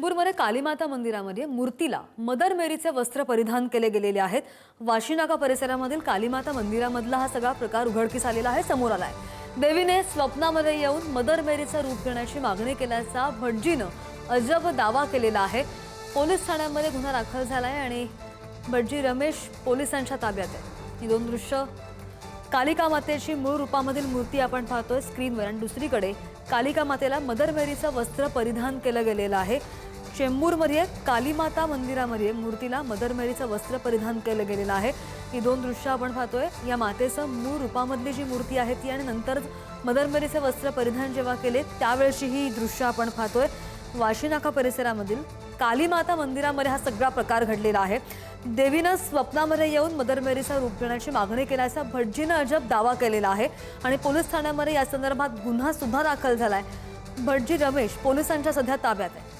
चेंबूरमध्ये कालीमाता मंदिरामध्ये मूर्तीला मदर मेरीचे वस्त्र परिधान केले गेलेले आहेत. वाशीनाका परिसरामधील कालीमाता मंदिरामधला हा सगळा प्रकार उघडकीस आलेला आहे समोर आलाय. देवीने स्वप्नामध्ये येऊन मदर मेरीचं रूप घेण्याची मागणी केल्याचा भटजीनं अजब दावा केलेला आहे. पोलीस ठाण्यामध्ये गुन्हा दाखल झाला आहे आणि भटजी रमेश पोलिसांच्या ताब्यात आहे ही दोन दृश्य. कालिका मातेची मूळ रूपामधील मूर्ती आपण पाहतोय स्क्रीनवर. आणि दुसरीकडे कालिका मातेला मदर मेरीचं वस्त्र परिधान केलं गेलेलं आहे. चेंबूरमध्ये कालीमाता मंदिरामध्ये मूर्तीला मदर मेरीचं वस्त्र परिधान केलं गेलेलं आहे. ही दोन दृश्य आपण पाहतोय. या मातेचं मूळ रूपामधली जी मूर्ती आहे ती आणि नंतर मदर मेरीचं वस्त्र परिधान जेव्हा केले त्यावेळेची ही दृश्य आपण पाहतोय. वाशीनाका परिसरामधील कालीमाता मंदिरामध्ये हा सगळा प्रकार घडलेला आहे. देवीनं स्वप्नामध्ये येऊन मदर मेरीचा रूप घेण्याची मागणी केल्याचा भटजीनं अजब दावा केलेला आहे आणि पोलीस ठाण्यामध्ये या संदर्भात गुन्हा सुद्धा दाखल झालाय. भटजी रमेश पोलिसांच्या सध्या ताब्यात आहे.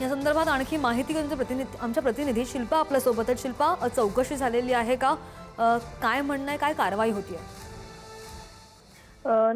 या संदर्भात आणखी माहिती घेऊन प्रतिनिधी आमच्या प्रतिनिधी शिल्पा आपल्यासोबत आहेत. शिल्पा चौकशी झालेली आहे का? काय म्हणणं आहे? काय कारवाई होती आहे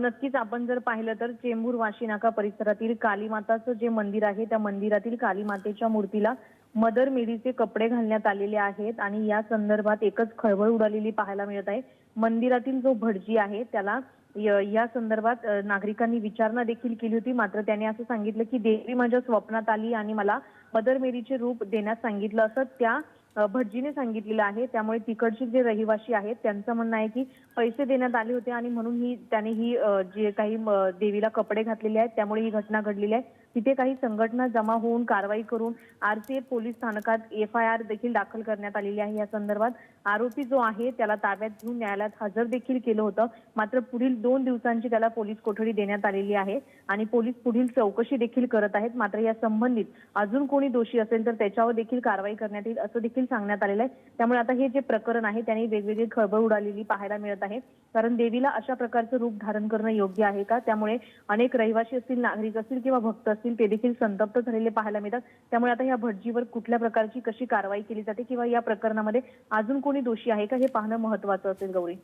नक्कीच आपण जर पाहिलं तर चेंबूर वाशीनाका परिसरातील कालीमाताचं जे मंदिर आहे त्या मंदिरातील कालीमातेच्या मूर्तीला मदर मेरीचे कपडे घालण्यात आलेले आहेत आणि या संदर्भात एकच खळबळ उडालेली पाहायला मिळत आहे. मंदिरातील जो भटजी आहे त्याला या संदर्भात नागरिकांनी विचारणा देखील केली होती. मात्र त्याने असं सांगितलं की देवी माझ्या स्वप्नात आली आणि मला मदर मेरीचे रूप देण्यास सांगितलं असं त्या भटजीने सांगितलेलं आहे. त्यामुळे तिकडचे जे रहिवासी आहेत त्यांचं म्हणणं आहे की पैसे देण्यात आले होते आणि म्हणून ही त्याने ही जे काही देवीला कपडे घातलेले आहेत त्यामुळे ही घटना घडलेली आहे. तिथे काही संघटना जमा होऊन कारवाई करून आरसीएफ पोलीस स्थानकात एफ आय आर देखील दाखल करण्यात आलेली आहे. या संदर्भात आरोपी जो आहे त्याला ताब्यात घेऊन न्यायालयात हजर देखील केलं होतं. मात्र पुढील दोन दिवसांची त्याला पोलीस कोठडी देण्यात आलेली आहे आणि पोलीस पुढील चौकशी देखील करत आहेत. मात्र या संबंधित अजून कोणी दोषी असेल तर त्याच्यावर देखील कारवाई करण्यात येईल असं देखील सांगण्यात आलेलं आहे. त्यामुळे आता हे जे प्रकरण आहे त्याने वेगवेगळी खळबळ उडालेली पाहायला मिळत आहे. कारण देवीला अशा प्रकारचं रूप धारण करणं योग्य आहे का? त्यामुळे अनेक रहिवासी असतील नागरिक असतील किंवा भक्त असतील ते देखील संतप्त झालेले पाहायला मिळतात. त्यामुळे आता या भटजीवर कुठल्या प्रकारची कशी कारवाई केली जाते किंवा या प्रकरणामध्ये अजून कोणी दोषी आहे का? हे पाहणं महत्वाचं असेल गौरी.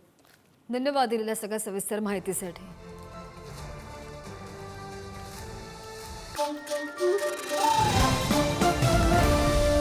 धन्यवाद दिलेल्या सगळ्या सविस्तर माहितीसाठी.